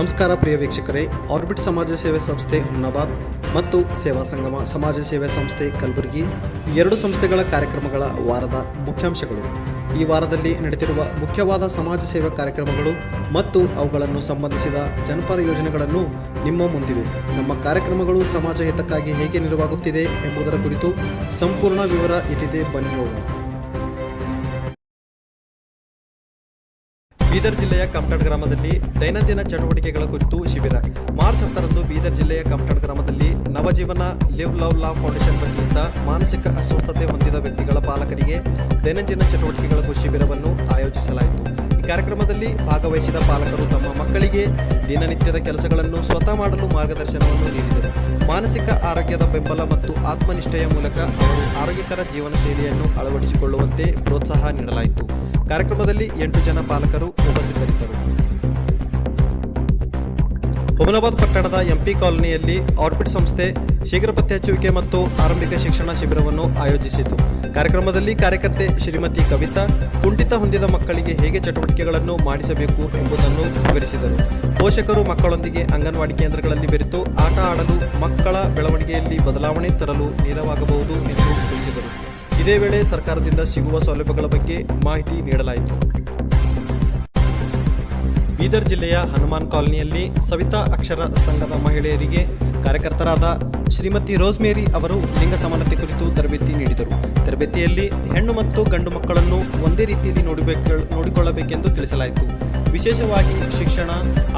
ನಮಸ್ಕಾರ ಪ್ರಿಯ ವೀಕ್ಷಕರೇ. ಆರ್ಬಿಟ್ ಸಮಾಜ ಸೇವೆ ಸಂಸ್ಥೆ ಹುಮ್ನಾಬಾದ್ ಮತ್ತು ಸೇವಾ ಸಂಗಮ ಸಮಾಜ ಸೇವೆ ಸಂಸ್ಥೆ ಕಲಬುರಗಿ ಎರಡು ಸಂಸ್ಥೆಗಳ ಕಾರ್ಯಕ್ರಮಗಳ ವಾರದ ಮುಖ್ಯಾಂಶಗಳು. ಈ ವಾರದಲ್ಲಿ ನಡೆದಿರುವ ಮುಖ್ಯವಾದ ಸಮಾಜ ಸೇವಾ ಕಾರ್ಯಕ್ರಮಗಳು ಮತ್ತು ಅವುಗಳನ್ನು ಸಂಬಂಧಿಸಿದ ಜನಪರ ಯೋಜನೆಗಳನ್ನು ನಿಮ್ಮ ಮುಂದಿವೆ. ನಮ್ಮ ಕಾರ್ಯಕ್ರಮಗಳು ಸಮಾಜ ಹಿತಕ್ಕಾಗಿ ಹೇಗೆ ನೆರವಾಗುತ್ತಿದೆ ಎಂಬುದರ ಕುರಿತು ಸಂಪೂರ್ಣ ವಿವರ ಇದಿದೆ ಬನ್ನಿ ನೋಡೋಣ ಬೀದರ್ ಜಿಲ್ಲೆಯ ಕಮಟಡ್ ಗ್ರಾಮದಲ್ಲಿ ದೈನಂದಿನ ಚಟುವಟಿಕೆಗಳ ಕುರಿತು ಶಿಬಿರ. ಮಾರ್ಚ್ ಹತ್ತರಂದು ಬೀದರ್ ಜಿಲ್ಲೆಯ ಕಮಟಡ್ ಗ್ರಾಮದಲ್ಲಿ Navajeevana live love laugh foundation ವತಿಯಿಂದ ಮಾನಸಿಕ ಅಸ್ವಸ್ಥತೆ ಹೊಂದಿದ ವ್ಯಕ್ತಿಗಳ ಪಾಲಕರಿಗೆ ದೈನಂದಿನ ಚಟುವಟಿಕೆಗಳ ಶಿಬಿರವನ್ನು ಆಯೋಜಿಸಲಾಯಿತು. ಈ ಕಾರ್ಯಕ್ರಮದಲ್ಲಿ ಭಾಗವಹಿಸಿದ ಪಾಲಕರು ತಮ್ಮ ಮಕ್ಕಳಿಗೆ ದಿನನಿತ್ಯದ ಕೆಲಸಗಳನ್ನು ಸ್ವತಃ ಮಾಡಲು ಮಾರ್ಗದರ್ಶನವನ್ನು ನೀಡಿದರು. ಮಾನಸಿಕ ಆರೋಗ್ಯದ ಬೆಂಬಲ ಮತ್ತು ಆತ್ಮನಿಷ್ಠೆಯ ಮೂಲಕ ಅವರು ಆರೋಗ್ಯಕರ ಜೀವನ ಶೈಲಿಯನ್ನು ಅಳವಡಿಸಿಕೊಳ್ಳುವಂತೆ ಪ್ರೋತ್ಸಾಹ ನೀಡಲಾಯಿತು. ಕಾರ್ಯಕ್ರಮದಲ್ಲಿ ಎಂಟು ಜನ ಪಾಲಕರು ಉಪಸ್ಥಿತರಿದ್ದರು. ಹುಮನಾಬಾದ್ ಪಟ್ಟಣದ ಎಂಪಿ ಕಾಲೋನಿಯಲ್ಲಿ ಆರ್ಬಿಟ್ ಸಂಸ್ಥೆ ಶೀಘ್ರ ಪತ್ತೆ ಹಚ್ಚುವಿಕೆ ಮತ್ತು ಆರಂಭಿಕ ಶಿಕ್ಷಣ ಶಿಬಿರವನ್ನು ಆಯೋಜಿಸಿತು. ಕಾರ್ಯಕ್ರಮದಲ್ಲಿ ಕಾರ್ಯಕರ್ತೆ ಶ್ರೀಮತಿ ಕವಿತಾ, ಕುಂಠಿತ ಹೊಂದಿದ ಮಕ್ಕಳಿಗೆ ಹೇಗೆ ಚಟುವಟಿಕೆಗಳನ್ನು ಮಾಡಿಸಬೇಕು ಎಂಬುದನ್ನು ವಿವರಿಸಿದರು. ಪೋಷಕರು ಮಕ್ಕಳೊಂದಿಗೆ ಅಂಗನವಾಡಿ ಕೇಂದ್ರಗಳಲ್ಲಿ ಬೆರೆತು ಆಟ ಆಡಲು, ಮಕ್ಕಳ ಬೆಳವಣಿಗೆಯಲ್ಲಿ ಬದಲಾವಣೆ ತರಲು ನೆರವಾಗಬಹುದು ಎಂದು ತಿಳಿಸಿದರು. ಇದೇ ವೇಳೆ ಸರ್ಕಾರದಿಂದ ಸಿಗುವ ಸೌಲಭ್ಯಗಳ ಬಗ್ಗೆ ಮಾಹಿತಿ ನೀಡಲಾಯಿತು. ಬೀದರ್ ಜಿಲ್ಲೆಯ ಹನುಮಾನ್ ಕಾಲನಿಯಲ್ಲಿ ಸವಿತಾ ಅಕ್ಷರ ಸಂಘದ ಮಹಿಳೆಯರಿಗೆ ಕಾರ್ಯಕರ್ತರಾದ ಶ್ರೀಮತಿ ರೋಸ್ಮೇರಿ ಅವರು ಲಿಂಗ ಸಮಾನತೆ ಕುರಿತು ತರಬೇತಿ ನೀಡಿದರು. ತರಬೇತಿಯಲ್ಲಿ ಹೆಣ್ಣು ಮತ್ತು ಗಂಡು ಮಕ್ಕಳನ್ನು ಒಂದೇ ರೀತಿಯಲ್ಲಿ ನೋಡಬೇಕು ನೋಡಿಕೊಳ್ಳಬೇಕೆಂದು ತಿಳಿಸಲಾಯಿತು. ವಿಶೇಷವಾಗಿ ಶಿಕ್ಷಣ,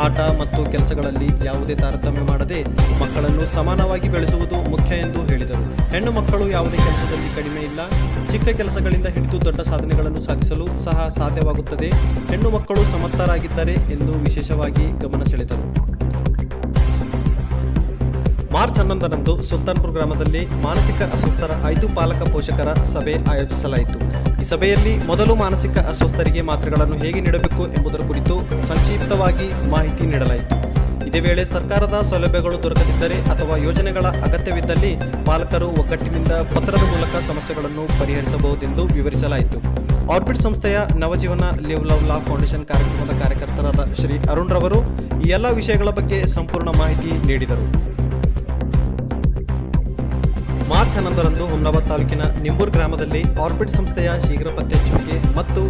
ಆಟ ಮತ್ತು ಕೆಲಸಗಳಲ್ಲಿ ಯಾವುದೇ ತಾರತಮ್ಯ ಮಾಡದೆ ಮಕ್ಕಳನ್ನು ಸಮಾನವಾಗಿ ಬೆಳೆಸುವುದು ಮುಖ್ಯ ಎಂದು ಹೇಳಿದರು. ಹೆಣ್ಣು ಮಕ್ಕಳು ಯಾವುದೇ ಕೆಲಸದಲ್ಲಿ ಕಡಿಮೆ ಇಲ್ಲ. ಚಿಕ್ಕ ಕೆಲಸಗಳಿಂದ ಹಿಡಿದು ದೊಡ್ಡ ಸಾಧನೆಗಳನ್ನು ಸಾಧಿಸಲು ಸಹ ಸಾಧ್ಯವಾಗುತ್ತದೆ. ಹೆಣ್ಣು ಮಕ್ಕಳು ಸಮರ್ಥರಾಗಿದ್ದಾರೆ ಎಂದು ವಿಶೇಷವಾಗಿ ಗಮನ ಸೆಳೆದರು. ಮಾರ್ಚ್ ಹನ್ನೊಂದರಂದು ಸುಲ್ತಾನ್ಪುರ್ ಗ್ರಾಮದಲ್ಲಿ ಮಾನಸಿಕ ಅಸ್ವಸ್ಥರ ಐದು ಪಾಲಕ ಪೋಷಕರ ಸಭೆ ಆಯೋಜಿಸಲಾಯಿತು. ಈ ಸಭೆಯಲ್ಲಿ ಮೊದಲು ಮಾನಸಿಕ ಅಸ್ವಸ್ಥರಿಗೆ ಮಾತ್ರೆಗಳನ್ನು ಹೇಗೆ ನೀಡಬೇಕು ಎಂಬುದರ ಕುರಿತು ಸಂಕ್ಷಿಪ್ತವಾಗಿ ಮಾಹಿತಿ ನೀಡಲಾಯಿತು. ಇದೇ ವೇಳೆ ಸರ್ಕಾರದ ಸೌಲಭ್ಯಗಳು ದೊರಕದಿದ್ದರೆ ಅಥವಾ ಯೋಜನೆಗಳ ಅಗತ್ಯವಿದ್ದಲ್ಲಿ ಪಾಲಕರು ಒಗ್ಗಟ್ಟಿನಿಂದ ಪತ್ರದ ಮೂಲಕ ಸಮಸ್ಯೆಗಳನ್ನು ಪರಿಹರಿಸಬಹುದೆಂದು ವಿವರಿಸಲಾಯಿತು. ಆರ್ಬಿಟ್ ಸಂಸ್ಥೆಯ Navajeevana live love laugh foundation ಕಾರ್ಯಕ್ರಮದ ಕಾರ್ಯಕರ್ತರಾದ ಶ್ರೀ ಅರುಣ್ ರವರು ಈ ಎಲ್ಲ ವಿಷಯಗಳ ಬಗ್ಗೆ ಸಂಪೂರ್ಣ ಮಾಹಿತಿ ನೀಡಿದರು. ಮಾರ್ಚ್ ಹನ್ನೊಂದರಂದು ಹುಮ್ನಾಬಾದ್ ತಾಲೂಕಿನ ನಿಂಬೂರ್ ಗ್ರಾಮದಲ್ಲಿ ಆರ್ಬಿಟ್ ಸಂಸ್ಥೆಯ ಶೀಘ್ರ ಪತ್ತೆ ಹಚ್ಚುವಿಕೆ ಮತ್ತು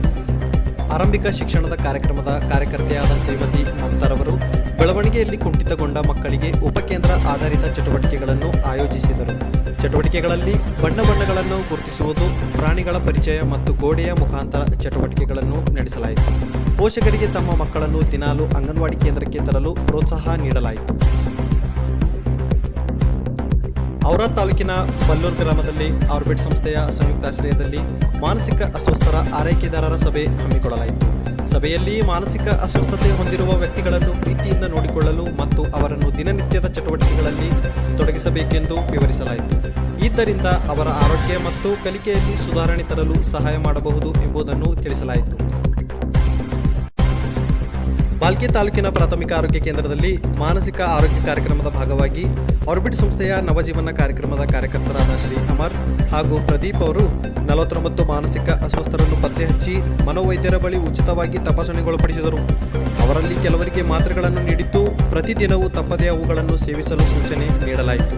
ಆರಂಭಿಕ ಶಿಕ್ಷಣದ ಕಾರ್ಯಕ್ರಮದ ಕಾರ್ಯಕರ್ತೆಯಾದ ಶ್ರೀಮತಿ ಮಮತಾರವರು ಬೆಳವಣಿಗೆಯಲ್ಲಿ ಕುಂಠಿತಗೊಂಡ ಮಕ್ಕಳಿಗೆ ಉಪಕೇಂದ್ರ ಆಧಾರಿತ ಚಟುವಟಿಕೆಗಳನ್ನು ಆಯೋಜಿಸಿದರು. ಚಟುವಟಿಕೆಗಳಲ್ಲಿ ಬಣ್ಣ ಬಣ್ಣಗಳನ್ನು ಗುರುತಿಸುವುದು, ಪ್ರಾಣಿಗಳ ಪರಿಚಯ ಮತ್ತು ಗೋಡೆಯ ಮುಖಾಂತರ ಚಟುವಟಿಕೆಗಳನ್ನು ನಡೆಸಲಾಯಿತು. ಪೋಷಕರಿಗೆ ತಮ್ಮ ಮಕ್ಕಳನ್ನು ದಿನಾಲು ಅಂಗನವಾಡಿ ಕೇಂದ್ರಕ್ಕೆ ತರಲು ಪ್ರೋತ್ಸಾಹ ನೀಡಲಾಯಿತು. ಔರಾ ತಾಲೂಕಿನ ಬಲ್ಲೂರು ಗ್ರಾಮದಲ್ಲಿ ಆರ್ಬಿಟ್ ಸಂಸ್ಥೆಯ ಸಂಯುಕ್ತಾಶ್ರಯದಲ್ಲಿ ಮಾನಸಿಕ ಅಸ್ವಸ್ಥರ ಆರೈಕೆದಾರರ ಸಭೆ ಹಮ್ಮಿಕೊಳ್ಳಲಾಯಿತು. ಸಭೆಯಲ್ಲಿ ಮಾನಸಿಕ ಅಸ್ವಸ್ಥತೆ ಹೊಂದಿರುವ ವ್ಯಕ್ತಿಗಳನ್ನು ಪ್ರೀತಿಯಿಂದ ನೋಡಿಕೊಳ್ಳಲು ಮತ್ತು ಅವರನ್ನು ದಿನನಿತ್ಯದ ಚಟುವಟಿಕೆಗಳಲ್ಲಿ ತೊಡಗಿಸಬೇಕೆಂದು ವಿವರಿಸಲಾಯಿತು. ಇದರಿಂದ ಅವರ ಆರೋಗ್ಯ ಮತ್ತು ಕಲಿಕೆಯಲ್ಲಿ ಸುಧಾರಣೆ ತರಲು ಸಹಾಯ ಮಾಡಬಹುದು ಎಂಬುದನ್ನು ತಿಳಿಸಲಾಯಿತು. ಬಾಲ್ಕಿ ತಾಲೂಕಿನ ಪ್ರಾಥಮಿಕ ಆರೋಗ್ಯ ಕೇಂದ್ರದಲ್ಲಿ ಮಾನಸಿಕ ಆರೋಗ್ಯ ಕಾರ್ಯಕ್ರಮದ ಭಾಗವಾಗಿ ಆರ್ಬಿಟ್ ಸಂಸ್ಥೆಯ ನವಜೀವನ ಕಾರ್ಯಕ್ರಮದ ಕಾರ್ಯಕರ್ತರಾದ ಶ್ರೀ ಅಮರ್ ಹಾಗೂ ಪ್ರದೀಪ್ ಅವರು ನಲವತ್ತೊಂಬತ್ತು ಮಾನಸಿಕ ಅಸ್ವಸ್ಥರನ್ನು ಪತ್ತೆ ಹಚ್ಚಿ ಮನೋವೈದ್ಯರ ಬಳಿ ಉಚಿತವಾಗಿ ತಪಾಸಣೆಗೊಳಪಡಿಸಿದರು. ಅವರಲ್ಲಿ ಕೆಲವರಿಗೆ ಮಾತ್ರೆಗಳನ್ನು ನೀಡಿದ್ದು ಪ್ರತಿದಿನವೂ ತಪ್ಪದೇ ಅವುಗಳನ್ನು ಸೇವಿಸಲು ಸೂಚನೆ ನೀಡಲಾಯಿತು.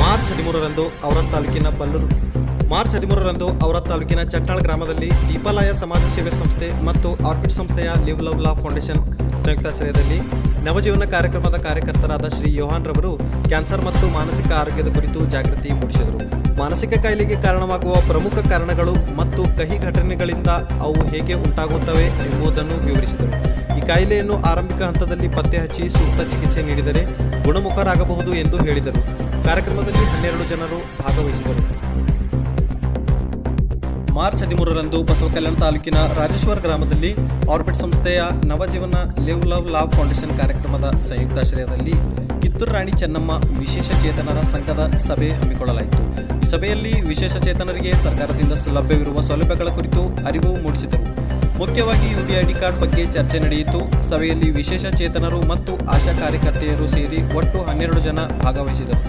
ಮಾರ್ಚ್ ಹದಿಮೂರರಂದು ಅವರ ತಾಲೂಕಿನ ಬಲ್ಲೂರು ಮಾರ್ಚ್ ಹದಿಮೂರರಂದು ಅವರ ತಾಲೂಕಿನ ಚಟ್ಟಾಳ್ ಗ್ರಾಮದಲ್ಲಿ ದೀಪಾಲಯ ಸಮಾಜ ಸೇವೆ ಸಂಸ್ಥೆ ಮತ್ತು ಆರ್ಬಿಟ್ ಸಂಸ್ಥೆಯ ಲಿವ್ ಲವ್ ಲಾ ಫೌಂಡೇಶನ್ ಸಂಯುಕ್ತಾಶ್ರಯದಲ್ಲಿ ನವಜೀವನ ಕಾರ್ಯಕ್ರಮದ ಕಾರ್ಯಕರ್ತರಾದ ಶ್ರೀ ಯೋಹಾನ್ ರವರು ಕ್ಯಾನ್ಸರ್ ಮತ್ತು ಮಾನಸಿಕ ಆರೋಗ್ಯದ ಕುರಿತು ಜಾಗೃತಿ ಮೂಡಿಸಿದರು. ಮಾನಸಿಕ ಕಾಯಿಲೆಗೆ ಕಾರಣವಾಗುವ ಪ್ರಮುಖ ಕಾರಣಗಳು ಮತ್ತು ಕಹಿ ಘಟನೆಗಳಿಂದ ಅವು ಹೇಗೆ ಉಂಟಾಗುತ್ತವೆ ಎಂಬುದನ್ನು ವಿವರಿಸಿದರು. ಈ ಕಾಯಿಲೆಯನ್ನು ಆರಂಭಿಕ ಹಂತದಲ್ಲಿ ಪತ್ತೆ ಹಚ್ಚಿ ಸೂಕ್ತ ಚಿಕಿತ್ಸೆ ನೀಡಿದರೆ ಗುಣಮುಖರಾಗಬಹುದು ಎಂದು ಹೇಳಿದರು. ಕಾರ್ಯಕ್ರಮದಲ್ಲಿ ಹನ್ನೆರಡು ಜನರು ಭಾಗವಹಿಸಿದರು. ಮಾರ್ಚ್ ಹದಿಮೂರರಂದು ಬಸವಕಲ್ಯಾಣ ತಾಲೂಕಿನ ರಾಜೇಶ್ವರ ಗ್ರಾಮದಲ್ಲಿ ಆರ್ಬಿಟ್ ಸಂಸ್ಥೆಯ Navajeevana live love laugh foundation ಕಾರ್ಯಕ್ರಮದ ಸಂಯುಕ್ತಾಶ್ರಯದಲ್ಲಿ ಕಿತ್ತೂರು ರಾಣಿ ಚೆನ್ನಮ್ಮ ವಿಶೇಷ ಚೇತನರ ಸಂಘದ ಸಭೆ ಹಮ್ಮಿಕೊಳ್ಳಲಾಯಿತು. ಈ ಸಭೆಯಲ್ಲಿ ವಿಶೇಷ ಚೇತನರಿಗೆ ಸರ್ಕಾರದಿಂದ ಲಭ್ಯವಿರುವ ಸೌಲಭ್ಯಗಳ ಕುರಿತು ಅರಿವು ಮೂಡಿಸಿದರು. ಮುಖ್ಯವಾಗಿ ಯುಡಿಐಡಿ ಕಾರ್ಡ್ ಬಗ್ಗೆ ಚರ್ಚೆ ನಡೆಯಿತು. ಸಭೆಯಲ್ಲಿ ವಿಶೇಷ ಚೇತನರು ಮತ್ತು ಆಶಾ ಕಾರ್ಯಕರ್ತೆಯರು ಸೇರಿ ಒಟ್ಟು ಹನ್ನೆರಡು ಜನ ಭಾಗವಹಿಸಿದರು.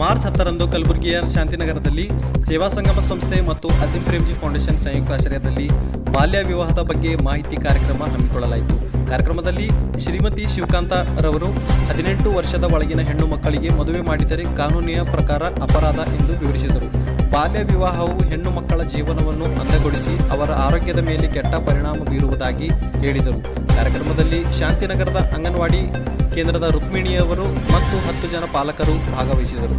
ಮಾರ್ಚ್ ಹತ್ತರಂದು ಕಲಬುರಗಿಯ ಶಾಂತಿನಗರದಲ್ಲಿ ಸೇವಾ ಸಂಗಮ ಸಂಸ್ಥೆ ಮತ್ತು ಅಜಿಂ ಪ್ರೇಮ್ಜಿ ಫೌಂಡೇಶನ್ ಸಂಯುಕ್ತಾಶ್ರಯದಲ್ಲಿ ಬಾಲ್ಯ ವಿವಾಹದ ಬಗ್ಗೆ ಮಾಹಿತಿ ಕಾರ್ಯಕ್ರಮ ಹಮ್ಮಿಕೊಳ್ಳಲಾಯಿತು. ಕಾರ್ಯಕ್ರಮದಲ್ಲಿ ಶ್ರೀಮತಿ ಶಿವಕಾಂತ ರವರು ಹದಿನೆಂಟು ವರ್ಷದ ಒಳಗಿನ ಹೆಣ್ಣು ಮಕ್ಕಳಿಗೆ ಮದುವೆ ಮಾಡಿದರೆ ಕಾನೂನಿನ ಪ್ರಕಾರ ಅಪರಾಧ ಎಂದು ವಿವರಿಸಿದರು. ಬಾಲ್ಯ ವಿವಾಹವು ಹೆಣ್ಣು ಮಕ್ಕಳ ಜೀವನವನ್ನು ಅಂದಗೊಳಿಸಿ ಅವರ ಆರೋಗ್ಯದ ಮೇಲೆ ಕೆಟ್ಟ ಪರಿಣಾಮ ಬೀರುವುದಾಗಿ ಹೇಳಿದರು. ಕಾರ್ಯಕ್ರಮದಲ್ಲಿ ಶಾಂತಿನಗರದ ಅಂಗನವಾಡಿ ಕೇಂದ್ರದ ರುಕ್ಮಿಣಿಯವರು ಮತ್ತು ಹತ್ತು ಜನ ಪಾಲಕರು ಭಾಗವಹಿಸಿದರು.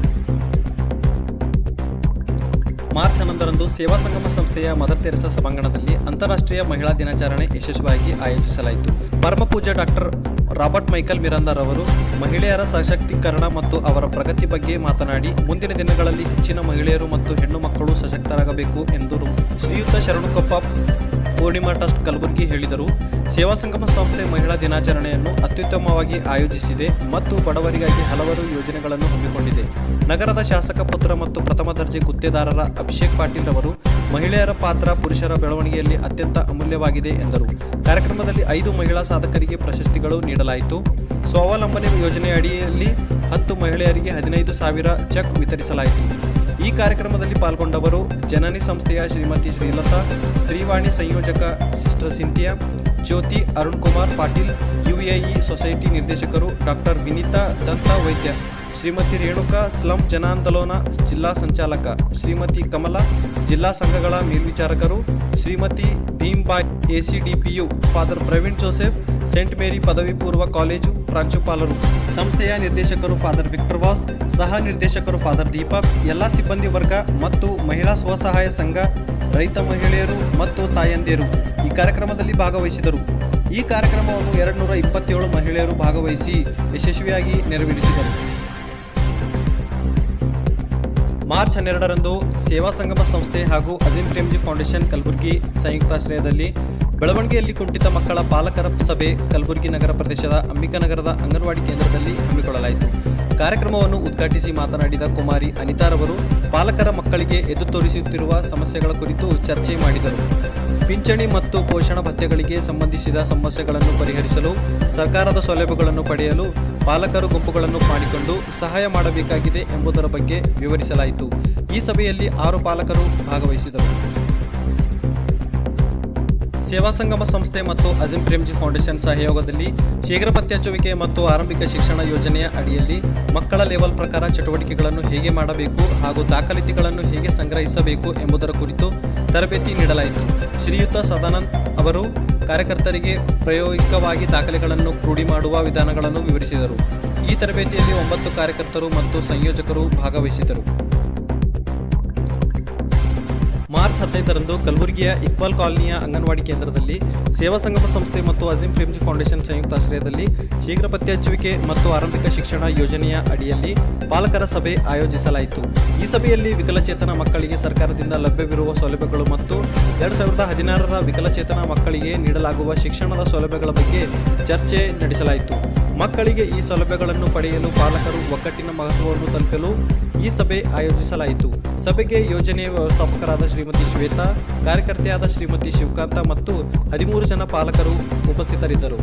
ಮಾರ್ಚ್ ಹನ್ನೊಂದರಂದು ಸೇವಾ ಸಂಗಮ ಸಂಸ್ಥೆಯ ಮದರ್ ತೆರೆಸಾ ಸಭಾಂಗಣದಲ್ಲಿ ಅಂತಾರಾಷ್ಟ್ರೀಯ ಮಹಿಳಾ ದಿನಾಚರಣೆ ಯಶಸ್ವಿಯಾಗಿ ಆಯೋಜಿಸಲಾಯಿತು. ಪರಮಪೂಜಾ ಡಾಕ್ಟರ್ ರಾಬರ್ಟ್ ಮೈಕಲ್ ಮಿರಂದಾರ್ ಅವರು ಮಹಿಳೆಯರ ಸಶಕ್ತೀಕರಣ ಮತ್ತು ಅವರ ಪ್ರಗತಿ ಬಗ್ಗೆ ಮಾತನಾಡಿ, ಮುಂದಿನ ದಿನಗಳಲ್ಲಿ ಹೆಚ್ಚಿನ ಮಹಿಳೆಯರು ಮತ್ತು ಹೆಣ್ಣು ಮಕ್ಕಳು ಸಶಕ್ತರಾಗಬೇಕು ಎಂದು ಶ್ರೀಯುತ ಶರಣಕೊಪ್ಪ ಪೂರ್ಣಿಮಾ ಟ್ರಸ್ಟ್ ಕಲಬುರಗಿ ಹೇಳಿದರು. ಸೇವಾ ಸಂಗಮ ಸಂಸ್ಥೆ ಮಹಿಳಾ ದಿನಾಚರಣೆಯನ್ನು ಅತ್ಯುತ್ತಮವಾಗಿ ಆಯೋಜಿಸಿದೆ ಮತ್ತು ಬಡವರಿಗಾಗಿ ಹಲವಾರು ಯೋಜನೆಗಳನ್ನು ಹಮ್ಮಿಕೊಂಡಿದೆ. ನಗರದ ಶಾಸಕ ಪುತ್ರ ಮತ್ತು ಪ್ರಥಮ ದರ್ಜೆ ಗುತ್ತೇದಾರರ ಅಭಿಷೇಕ್ ಪಾಟೀಲ್ ಅವರು ಮಹಿಳೆಯರ ಪಾತ್ರ ಪುರುಷರ ಬೆಳವಣಿಗೆಯಲ್ಲಿ ಅತ್ಯಂತ ಅಮೂಲ್ಯವಾಗಿದೆ ಎಂದರು. ಕಾರ್ಯಕ್ರಮದಲ್ಲಿ ಐದು ಮಹಿಳಾ ಸಾಧಕರಿಗೆ ಪ್ರಶಸ್ತಿಗಳು ನೀಡಲಾಯಿತು. ಸ್ವಾವಲಂಬನೆ ಯೋಜನೆ ಅಡಿಯಲ್ಲಿ ಹತ್ತು ಮಹಿಳೆಯರಿಗೆ ಹದಿನೈದು ಸಾವಿರ ಚೆಕ್ ವಿತರಿಸಲಾಯಿತು. ಈ ಕಾರ್ಯಕ್ರಮದಲ್ಲಿ ಪಾಲ್ಗೊಂಡವರು ಜನನಿ ಸಂಸ್ಥೆಯ ಶ್ರೀಮತಿ ಶ್ರೀಲತಾ, ಸ್ತ್ರೀವಾಣಿ ಸಂಯೋಜಕ sister Cynthia, Jyoti Arun Kumar Patil, UAE society ನಿರ್ದೇಶಕರು ಡಾಕ್ಟರ್ ವಿನೀತಾ ದಂತ ವೈದ್ಯ, ಶ್ರೀಮತಿ ರೇಣುಕಾ ಸ್ಲಂ ಜನಾಂದೋಲನ ಜಿಲ್ಲಾ ಸಂಚಾಲಕ, ಶ್ರೀಮತಿ ಕಮಲಾ, ಜಿಲ್ಲಾ ಸಂಘಗಳ ಮೇಲ್ವಿಚಾರಕರು, Shrimati Bhimbai ACDPO, father Praveen Joseph saint Mary ಪದವಿ ಪೂರ್ವ ಕಾಲೇಜು ಪ್ರಾಂಶುಪಾಲರು ಸಂಸ್ಥೆಯ ನಿರ್ದೇಶಕರು ಫಾದರ್ ವಿಕ್ಟರ್ ವಾಸ್ ಸಹ ನಿರ್ದೇಶಕರು ಫಾದರ್ ದೀಪಕ್ ಎಲ್ಲ ಸಿಬ್ಬಂದಿ ವರ್ಗ ಮತ್ತು ಮಹಿಳಾ ಸ್ವಸಹಾಯ ಸಂಘ, ರೈತ ಮಹಿಳೆಯರು ಮತ್ತು ತಾಯಂದಿರು ಈ ಕಾರ್ಯಕ್ರಮದಲ್ಲಿ ಭಾಗವಹಿಸಿದರು. ಈ ಕಾರ್ಯಕ್ರಮವನ್ನು ಎರಡು ನೂರ ಇಪ್ಪತ್ತೇಳು ಮಹಿಳೆಯರು ಭಾಗವಹಿಸಿ ಯಶಸ್ವಿಯಾಗಿ ನೆರವೇರಿಸಿದರು. ಮಾರ್ಚ್ ಹನ್ನೆರಡರಂದು ಸೇವಾ ಸಂಗಮ ಸಂಸ್ಥೆ ಹಾಗೂ ಅಜಿಂ ಪ್ರೇಮ್ಜಿ ಫೌಂಡೇಶನ್ ಕಲಬುರಗಿ ಸಂಯುಕ್ತಾಶ್ರಯದಲ್ಲಿ ಬೆಳವಣಿಗೆಯಲ್ಲಿ ಕುಂಠಿತ ಮಕ್ಕಳ ಪಾಲಕರ ಸಭೆ ಕಲಬುರಗಿ ನಗರ ಪ್ರದೇಶದ ಅಂಬಿಕಾನಗರದ ಅಂಗನವಾಡಿ ಕೇಂದ್ರದಲ್ಲಿ ಹಮ್ಮಿಕೊಳ್ಳಲಾಯಿತು. ಕಾರ್ಯಕ್ರಮವನ್ನು ಉದ್ಘಾಟಿಸಿ ಮಾತನಾಡಿದ ಕುಮಾರಿ ಅನಿತಾರವರು ಪಾಲಕರ ಮಕ್ಕಳಿಗೆ ಎದು ತೋರಿಸುತ್ತಿರುವ ಸಮಸ್ಯೆಗಳ ಕುರಿತು ಚರ್ಚೆ ಮಾಡಿದರು. ಪಿಂಚಣಿ ಮತ್ತು ಪೋಷಣ ಭತ್ಯೆಗಳಿಗೆ ಸಂಬಂಧಿಸಿದ ಸಮಸ್ಯೆಗಳನ್ನು ಪರಿಹರಿಸಲು, ಸರ್ಕಾರದ ಸೌಲಭ್ಯಗಳನ್ನು ಪಡೆಯಲು ಪಾಲಕರು ಗುಂಪುಗಳನ್ನು ಮಾಡಿಕೊಂಡು ಸಹಾಯ ಮಾಡಬೇಕಾಗಿದೆ ಎಂಬುದರ ಬಗ್ಗೆ ವಿವರಿಸಲಾಯಿತು. ಈ ಸಭೆಯಲ್ಲಿ ಆರು ಪಾಲಕರು ಭಾಗವಹಿಸಿದರು. ಸೇವಾ ಸಂಗಮ ಸಂಸ್ಥೆ ಮತ್ತು ಅಜಿಂ ಪ್ರೇಮ್ಜಿ ಫೌಂಡೇಶನ್ ಸಹಯೋಗದಲ್ಲಿ ಶೀಘ್ರ ಪತ್ತೆಹಚ್ಚುವಿಕೆ ಮತ್ತು ಆರಂಭಿಕ ಶಿಕ್ಷಣ ಯೋಜನೆಯ ಅಡಿಯಲ್ಲಿ ಮಕ್ಕಳ ಲೆವೆಲ್ ಪ್ರಕಾರ ಚಟುವಟಿಕೆಗಳನ್ನು ಹೇಗೆ ಮಾಡಬೇಕು ಹಾಗೂ ದಾಖಲಾತಿಗಳನ್ನು ಹೇಗೆ ಸಂಗ್ರಹಿಸಬೇಕು ಎಂಬುದರ ಕುರಿತು ತರಬೇತಿ ನೀಡಲಾಯಿತು. ಶ್ರೀಯುತ ಸದಾನಂದ್ ಅವರು ಕಾರ್ಯಕರ್ತರಿಗೆ ಪ್ರಾಯೋಗಿಕವಾಗಿ ದಾಖಲೆಗಳನ್ನು ಕ್ರೂಢಿ ಮಾಡುವ ವಿಧಾನಗಳನ್ನು ವಿವರಿಸಿದರು. ಈ ತರಬೇತಿಯಲ್ಲಿ ಒಂಬತ್ತು ಕಾರ್ಯಕರ್ತರು ಮತ್ತು ಸಂಯೋಜಕರು ಭಾಗವಹಿಸಿದರು ಮಾರ್ಚ್ ಹದಿನೈದರಂದು ಕಲಬುರಗಿಯ ಇಕ್ಬಾಲ್ ಕಾಲನಿಯ ಅಂಗನವಾಡಿ ಕೇಂದ್ರದಲ್ಲಿ ಸೇವಾ ಸಂಗಮ ಸಂಸ್ಥೆ ಮತ್ತು ಅಜಿಂ ಪ್ರೇಮ್ಜಿ ಫೌಂಡೇಶನ್ ಸಂಯುಕ್ತ ಆಶ್ರಯದಲ್ಲಿ ಶೀಘ್ರ ಪತ್ತೆಹಚ್ಚುವಿಕೆ ಮತ್ತು ಆರಂಭಿಕ ಶಿಕ್ಷಣ ಯೋಜನೆಯ ಅಡಿಯಲ್ಲಿ ಪಾಲಕರ ಸಭೆ ಆಯೋಜಿಸಲಾಯಿತು. ಈ ಸಭೆಯಲ್ಲಿ ವಿಕಲಚೇತನ ಮಕ್ಕಳಿಗೆ ಸರ್ಕಾರದಿಂದ ಲಭ್ಯವಿರುವ ಸೌಲಭ್ಯಗಳು ಮತ್ತು ಎರಡು ಸಾವಿರದ ಹದಿನಾರರ ವಿಕಲಚೇತನ ಮಕ್ಕಳಿಗೆ ನೀಡಲಾಗುವ ಶಿಕ್ಷಣದ ಸೌಲಭ್ಯಗಳ ಬಗ್ಗೆ ಚರ್ಚೆ ನಡೆಸಲಾಯಿತು. ಮಕ್ಕಳಿಗೆ ಈ ಸೌಲಭ್ಯಗಳನ್ನು ಪಡೆಯಲು ಪಾಲಕರು ಒಗ್ಗಟ್ಟಿನ ಮಹತ್ವವನ್ನು ತಲುಪಲು ಈ ಸಭೆ ಆಯೋಜಿಸಲಾಯಿತು. ಸಭೆಗೆ ಯೋಜನೆಯ ವ್ಯವಸ್ಥಾಪಕರಾದ ಶ್ರೀಮತಿ ಶ್ವೇತಾ, ಕಾರ್ಯಕರ್ತೆಯಾದ ಶ್ರೀಮತಿ ಶಿವಕಾಂತ ಮತ್ತು ಹದಿಮೂರು ಜನ ಪಾಲಕರು ಉಪಸ್ಥಿತರಿದ್ದರು.